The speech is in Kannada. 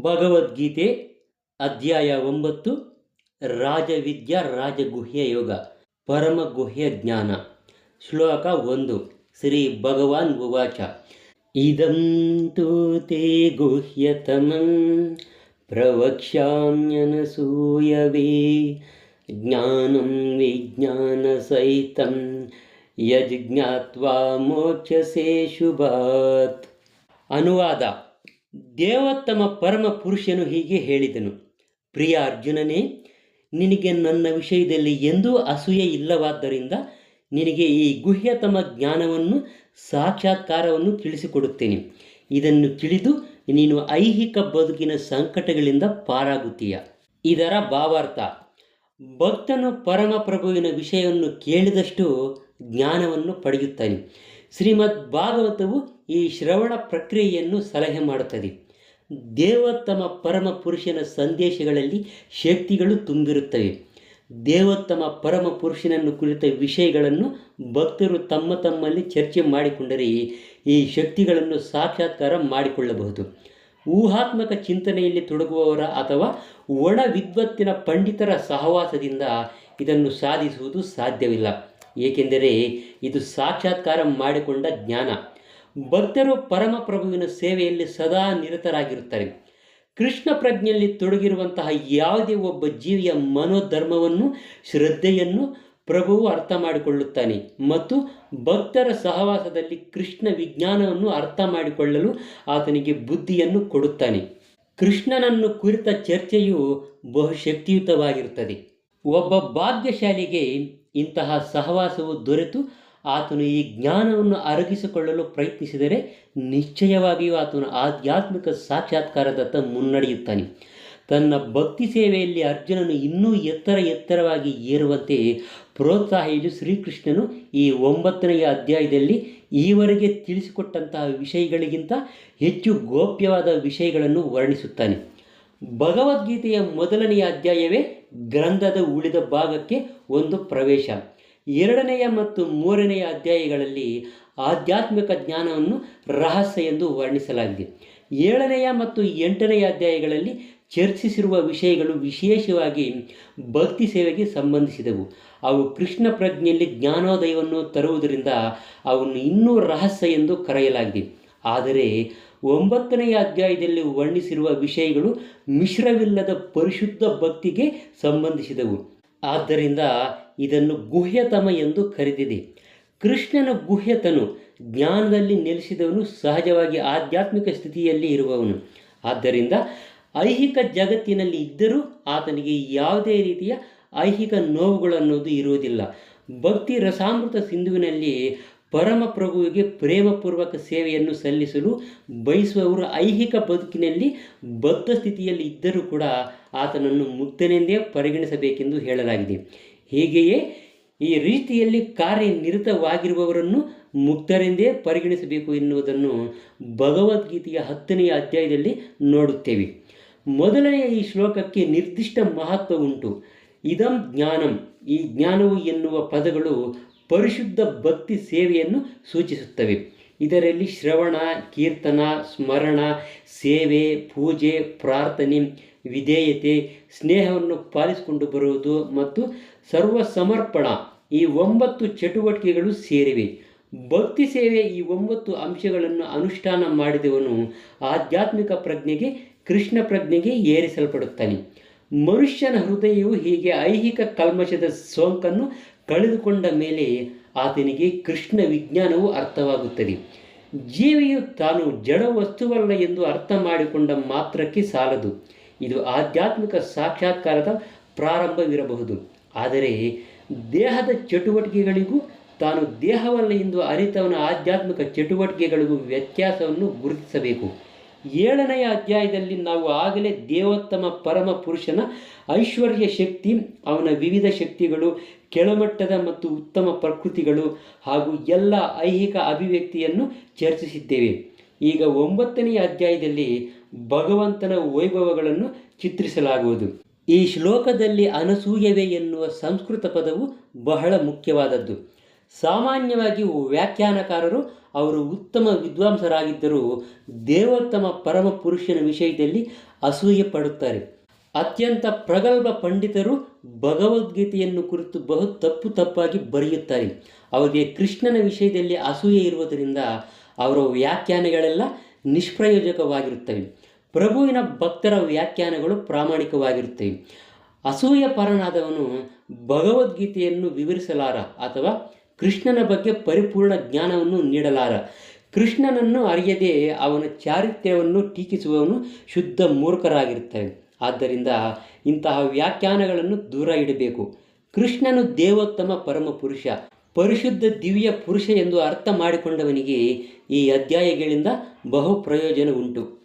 ಭಗವದ್ಗೀತೆ ಅಧ್ಯಾಯ ಒಂಬತ್ತು, ರಾಜವಿದ್ಯಾ ರಾಜಗುಹ್ಯ ಯೋಗ, ಪರಮ ಗುಹ್ಯ ಜ್ಞಾನ, ಶ್ಲೋಕ ಒಂದು, ಶ್ರೀ ಭಗವಾನ್ ಉವಾಚ. ಇದಂ ತು ತೇ ಗುಹ್ಯತಮಂ ಪ್ರವಕ್ಷ್ಯಾಮ್ಯನಸೂಯವೇ ಜ್ಞಾನಂ ವಿಜ್ಞಾನಸಹಿತಂ ಯಜ್ಞಾತ್ವಾ ಮೋಕ್ಷಸೇ ಶುಭಾತ್. ಅನುವಾದ. ದೇವೋತ್ತಮ ಪರಮ ಪುರುಷನು ಹೀಗೆ ಹೇಳಿದನು, ಪ್ರಿಯ ಅರ್ಜುನನೇ, ನಿನಗೆ ನನ್ನ ವಿಷಯದಲ್ಲಿ ಎಂದೂ ಅಸೂಯೆ ಇಲ್ಲವಾದ್ದರಿಂದ ನಿನಗೆ ಈ ಗುಹ್ಯತಮ ಜ್ಞಾನವನ್ನು, ಸಾಕ್ಷಾತ್ಕಾರವನ್ನು ತಿಳಿಸಿಕೊಡುತ್ತೇನೆ. ಇದನ್ನು ತಿಳಿದು ನೀನು ಐಹಿಕ ಬದುಕಿನ ಸಂಕಟಗಳಿಂದ ಪಾರಾಗುತ್ತೀಯ. ಇದರ ಭಾವಾರ್ಥ, ಭಕ್ತನು ಪರಮ ಪ್ರಭುವಿನ ವಿಷಯವನ್ನು ಕೇಳಿದಷ್ಟು ಜ್ಞಾನವನ್ನು ಪಡೆಯುತ್ತಾನೆ. ಶ್ರೀಮದ್ ಭಾಗವತವು ಈ ಶ್ರವಣ ಪ್ರಕ್ರಿಯೆಯನ್ನು ಸಲಹೆ ಮಾಡುತ್ತದೆ. ದೇವೋತ್ತಮ ಪರಮ ಪುರುಷನ ಸಂದೇಶಗಳಲ್ಲಿ ಶಕ್ತಿಗಳು ತುಂಬಿರುತ್ತವೆ. ದೇವೋತ್ತಮ ಪರಮ ಪುರುಷನನ್ನು ಕುರಿತ ವಿಷಯಗಳನ್ನು ಭಕ್ತರು ತಮ್ಮ ತಮ್ಮಲ್ಲಿ ಚರ್ಚೆ ಮಾಡಿಕೊಂಡರೆ ಈ ಶಕ್ತಿಗಳನ್ನು ಸಾಕ್ಷಾತ್ಕಾರ ಮಾಡಿಕೊಳ್ಳಬಹುದು. ಊಹಾತ್ಮಕ ಚಿಂತನೆಯಲ್ಲಿ ತೊಡಗುವವರ ಅಥವಾ ಒಣ ವಿದ್ವತ್ತಿನ ಪಂಡಿತರ ಸಹವಾಸದಿಂದ ಇದನ್ನು ಸಾಧಿಸುವುದು ಸಾಧ್ಯವಿಲ್ಲ. ಏಕೆಂದರೆ ಇದು ಸಾಕ್ಷಾತ್ಕಾರ ಮಾಡಿಕೊಂಡ ಜ್ಞಾನ. ಭಕ್ತರು ಪರಮಪ್ರಭುವಿನ ಸೇವೆಯಲ್ಲಿ ಸದಾ ನಿರತರಾಗಿರುತ್ತಾರೆ. ಕೃಷ್ಣ ಪ್ರಜ್ಞೆಯಲ್ಲಿ ತೊಡಗಿರುವಂತಹ ಯಾವುದೇ ಒಬ್ಬ ಜೀವಿಯ ಮನೋಧರ್ಮವನ್ನು, ಶ್ರದ್ಧೆಯನ್ನು ಪ್ರಭುವು ಅರ್ಥ ಮಾಡಿಕೊಳ್ಳುತ್ತಾನೆ ಮತ್ತು ಭಕ್ತರ ಸಹವಾಸದಲ್ಲಿ ಕೃಷ್ಣ ವಿಜ್ಞಾನವನ್ನು ಅರ್ಥ ಮಾಡಿಕೊಳ್ಳಲು ಆತನಿಗೆ ಬುದ್ಧಿಯನ್ನು ಕೊಡುತ್ತಾನೆ. ಕೃಷ್ಣನನ್ನು ಕುರಿತ ಚರ್ಚೆಯು ಬಹುಶಕ್ತಿಯುತವಾಗಿರುತ್ತದೆ. ಒಬ್ಬ ಭಾಗ್ಯಶಾಲಿಗೆ ಇಂತಹ ಸಹವಾಸವು ದೊರೆತು ಆತನು ಈ ಜ್ಞಾನವನ್ನು ಅರಗಿಸಿಕೊಳ್ಳಲು ಪ್ರಯತ್ನಿಸಿದರೆ ನಿಶ್ಚಯವಾಗಿಯೂ ಆತನು ಆಧ್ಯಾತ್ಮಿಕ ಸಾಕ್ಷಾತ್ಕಾರದತ್ತ ಮುನ್ನಡೆಯುತ್ತಾನೆ. ತನ್ನ ಭಕ್ತಿ ಸೇವೆಯಲ್ಲಿ ಅರ್ಜುನನು ಇನ್ನೂ ಎತ್ತರ ಎತ್ತರವಾಗಿ ಏರುವಂತೆ ಪ್ರೋತ್ಸಾಹಿಸಲು ಶ್ರೀಕೃಷ್ಣನು ಈ ಒಂಬತ್ತನೆಯ ಅಧ್ಯಾಯದಲ್ಲಿ ಈವರೆಗೆ ತಿಳಿಸಿಕೊಟ್ಟಂತಹ ವಿಷಯಗಳಿಗಿಂತ ಹೆಚ್ಚು ಗೋಪ್ಯವಾದ ವಿಷಯಗಳನ್ನು ವರ್ಣಿಸುತ್ತಾನೆ. ಭಗವದ್ಗೀತೆಯ ಮೊದಲನೆಯ ಅಧ್ಯಾಯವೇ ಗ್ರಂಥದ ಉಳಿದ ಭಾಗಕ್ಕೆ ಒಂದು ಪ್ರವೇಶ. ಎರಡನೆಯ ಮತ್ತು ಮೂರನೆಯ ಅಧ್ಯಾಯಗಳಲ್ಲಿ ಆಧ್ಯಾತ್ಮಿಕ ಜ್ಞಾನವನ್ನು ರಹಸ್ಯ ಎಂದು ವರ್ಣಿಸಲಾಗಿದೆ. ಏಳನೆಯ ಮತ್ತು ಎಂಟನೆಯ ಅಧ್ಯಾಯಗಳಲ್ಲಿ ಚರ್ಚಿಸಿರುವ ವಿಷಯಗಳು ವಿಶೇಷವಾಗಿ ಭಕ್ತಿ ಸೇವೆಗೆ ಸಂಬಂಧಿಸಿದವು. ಅವು ಕೃಷ್ಣ ಪ್ರಜ್ಞೆಯಲ್ಲಿ ಜ್ಞಾನೋದಯವನ್ನು ತರುವುದರಿಂದ ಅವನ್ನು ಇನ್ನೂ ರಹಸ್ಯ ಎಂದು ಕರೆಯಲಾಗಿದೆ. ಆದರೆ ಒಂಬತ್ತನೆಯ ಅಧ್ಯಾಯದಲ್ಲಿ ವರ್ಣಿಸಿರುವ ವಿಷಯಗಳು ಮಿಶ್ರವಿಲ್ಲದ ಪರಿಶುದ್ಧ ಭಕ್ತಿಗೆ ಸಂಬಂಧಿಸಿದವು. ಆದ್ದರಿಂದ ಇದನ್ನು ಗುಹ್ಯತಮ ಎಂದು ಕರೆದಿದೆ. ಕೃಷ್ಣನ ಗುಹ್ಯತನು ಜ್ಞಾನದಲ್ಲಿ ನೆಲೆಸಿದವನು, ಸಹಜವಾಗಿ ಆಧ್ಯಾತ್ಮಿಕ ಸ್ಥಿತಿಯಲ್ಲಿ ಇರುವವನು. ಆದ್ದರಿಂದ ಐಹಿಕ ಜಗತ್ತಿನಲ್ಲಿ ಇದ್ದರೂ ಆತನಿಗೆ ಯಾವುದೇ ರೀತಿಯ ಐಹಿಕ ನೋವುಗಳು ಅನ್ನೋದು ಇರುವುದಿಲ್ಲ. ಭಕ್ತಿ ರಸಾಮೃತ ಸಿಂಧುವಿನಲ್ಲಿ ಪರಮಪ್ರಭುವಿಗೆ ಪ್ರೇಮಪೂರ್ವಕ ಸೇವೆಯನ್ನು ಸಲ್ಲಿಸಲು ಬಯಸುವವರು ಐಹಿಕ ಬದುಕಿನಲ್ಲಿ ಬದ್ಧ ಸ್ಥಿತಿಯಲ್ಲಿ ಇದ್ದರೂ ಕೂಡ ಆತನನ್ನು ಮುಕ್ತನೆಂದೇ ಪರಿಗಣಿಸಬೇಕೆಂದು ಹೇಳಲಾಗಿದೆ. ಹೀಗೆಯೇ ಈ ರೀತಿಯಲ್ಲಿ ಕಾರ್ಯನಿರತವಾಗಿರುವವರನ್ನು ಮುಕ್ತರೆಂದೇ ಪರಿಗಣಿಸಬೇಕು ಎನ್ನುವುದನ್ನು ಭಗವದ್ಗೀತೆಯ ಹತ್ತನೆಯ ಅಧ್ಯಾಯದಲ್ಲಿ ನೋಡುತ್ತೇವೆ. ಮೊದಲನೆಯ ಈ ಶ್ಲೋಕಕ್ಕೆ ನಿರ್ದಿಷ್ಟ ಮಹತ್ವ ಉಂಟು. ಇದಂ ಜ್ಞಾನಂ. ಈ ಜ್ಞಾನವು ಎನ್ನುವ ಪದಗಳು ಪರಿಶುದ್ಧ ಭಕ್ತಿ ಸೇವೆಯನ್ನು ಸೂಚಿಸುತ್ತವೆ. ಇದರಲ್ಲಿ ಶ್ರವಣ, ಕೀರ್ತನ, ಸ್ಮರಣ, ಸೇವೆ, ಪೂಜೆ, ಪ್ರಾರ್ಥನೆ, ವಿಧೇಯತೆ, ಸ್ನೇಹವನ್ನು ಪಾಲಿಸಿಕೊಂಡು ಬರುವುದು ಮತ್ತು ಸರ್ವ ಸಮರ್ಪಣ ಈ ಒಂಬತ್ತು ಚಟುವಟಿಕೆಗಳು ಸೇರಿವೆ. ಭಕ್ತಿ ಸೇವೆ ಈ ಒಂಬತ್ತು ಅಂಶಗಳನ್ನು ಅನುಷ್ಠಾನ ಮಾಡಿದವನು ಆಧ್ಯಾತ್ಮಿಕ ಪ್ರಜ್ಞೆಗೆ, ಕೃಷ್ಣ ಪ್ರಜ್ಞೆಗೆ ಏರಿಸಲ್ಪಡುತ್ತಾನೆ. ಮನುಷ್ಯನ ಹೃದಯವು ಹೀಗೆ ಐಹಿಕ ಕಲ್ಮಶದ ಸೋಂಕನ್ನು ಕಳೆದುಕೊಂಡ ಮೇಲೆ ಆತನಿಗೆ ಕೃಷ್ಣ ವಿಜ್ಞಾನವು ಅರ್ಥವಾಗುತ್ತದೆ. ಜೀವಿಯು ತಾನು ಜಡ ವಸ್ತುವಲ್ಲ ಎಂದು ಅರ್ಥ ಮಾಡಿಕೊಂಡ ಮಾತ್ರಕ್ಕೆ ಸಾಲದು. ಇದು ಆಧ್ಯಾತ್ಮಿಕ ಸಾಕ್ಷಾತ್ಕಾರದ ಪ್ರಾರಂಭವಿರಬಹುದು. ಆದರೆ ದೇಹದ ಚಟುವಟಿಕೆಗಳಿಗೂ ತಾನು ದೇಹವಲ್ಲ ಎಂದು ಅರಿತವನ ಆಧ್ಯಾತ್ಮಿಕ ಚಟುವಟಿಕೆಗಳಿಗೂ ವ್ಯತ್ಯಾಸವನ್ನು ಗುರುತಿಸಬೇಕು. ಏಳನೆಯ ಅಧ್ಯಾಯದಲ್ಲಿ ನಾವು ಆಗಲೇ ದೇವೋತ್ತಮ ಪರಮ ಪುರುಷನ ಐಶ್ವರ್ಯ ಶಕ್ತಿ, ಅವನ ವಿವಿಧ ಶಕ್ತಿಗಳು, ಕೆಳಮಟ್ಟದ ಮತ್ತು ಉತ್ತಮ ಪ್ರಕೃತಿಗಳು ಹಾಗೂ ಎಲ್ಲ ಐಹಿಕ ಅಭಿವ್ಯಕ್ತಿಯನ್ನು ಚರ್ಚಿಸಿದ್ದೇವೆ. ಈಗ ಒಂಬತ್ತನೆಯ ಅಧ್ಯಾಯದಲ್ಲಿ ಭಗವಂತನ ವೈಭವಗಳನ್ನು ಚಿತ್ರಿಸಲಾಗುವುದು. ಈ ಶ್ಲೋಕದಲ್ಲಿ ಅನಸೂಯವೇ ಎನ್ನುವ ಸಂಸ್ಕೃತ ಪದವು ಬಹಳ ಮುಖ್ಯವಾದದ್ದು. ಸಾಮಾನ್ಯವಾಗಿ ವ್ಯಾಖ್ಯಾನಕಾರರು ಅವರು ಉತ್ತಮ ವಿದ್ವಾಂಸರಾಗಿದ್ದರೂ ದೇವೋತ್ತಮ ಪರಮ ಪುರುಷನ ವಿಷಯದಲ್ಲಿ ಅಸೂಯೆ ಪಡುತ್ತಾರೆ. ಅತ್ಯಂತ ಪ್ರಗಲ್ಭ ಪಂಡಿತರು ಭಗವದ್ಗೀತೆಯನ್ನು ಕುರಿತು ಬಹು ತಪ್ಪು ತಪ್ಪಾಗಿ ಬರೆಯುತ್ತಾರೆ. ಅವರಿಗೆ ಕೃಷ್ಣನ ವಿಷಯದಲ್ಲಿ ಅಸೂಯೆ ಇರುವುದರಿಂದ ಅವರ ವ್ಯಾಖ್ಯಾನಗಳೆಲ್ಲ ನಿಷ್ಪ್ರಯೋಜಕವಾಗಿರುತ್ತವೆ. ಪ್ರಭುವಿನ ಭಕ್ತರ ವ್ಯಾಖ್ಯಾನಗಳು ಪ್ರಾಮಾಣಿಕವಾಗಿರುತ್ತವೆ. ಅಸೂಯ ಪರನಾದವನು ಭಗವದ್ಗೀತೆಯನ್ನು ವಿವರಿಸಲಾರ ಅಥವಾ ಕೃಷ್ಣನ ಬಗ್ಗೆ ಪರಿಪೂರ್ಣ ಜ್ಞಾನವನ್ನು ನೀಡಲಾರ. ಕೃಷ್ಣನನ್ನು ಅರಿಯದೆ ಅವನ ಚಾರಿತ್ರ್ಯವನ್ನು ಟೀಕಿಸುವವನು ಶುದ್ಧ ಮೂರ್ಖರಾಗಿರುತ್ತವೆ ಆದ್ದರಿಂದ ಇಂತಹ ವ್ಯಾಖ್ಯಾನಗಳನ್ನು ದೂರ ಇಡಬೇಕು. ಕೃಷ್ಣನು ದೇವೋತ್ತಮ ಪರಮ ಪುರುಷ. ಪರಿಶುದ್ಧ ದಿವ್ಯ ಪುರುಷ ಎಂದು ಅರ್ಥ ಮಾಡಿಕೊಂಡವನಿಗೆ ಈ ಅಧ್ಯಾಯಗಳಿಂದ ಬಹು ಪ್ರಯೋಜನ ಉಂಟು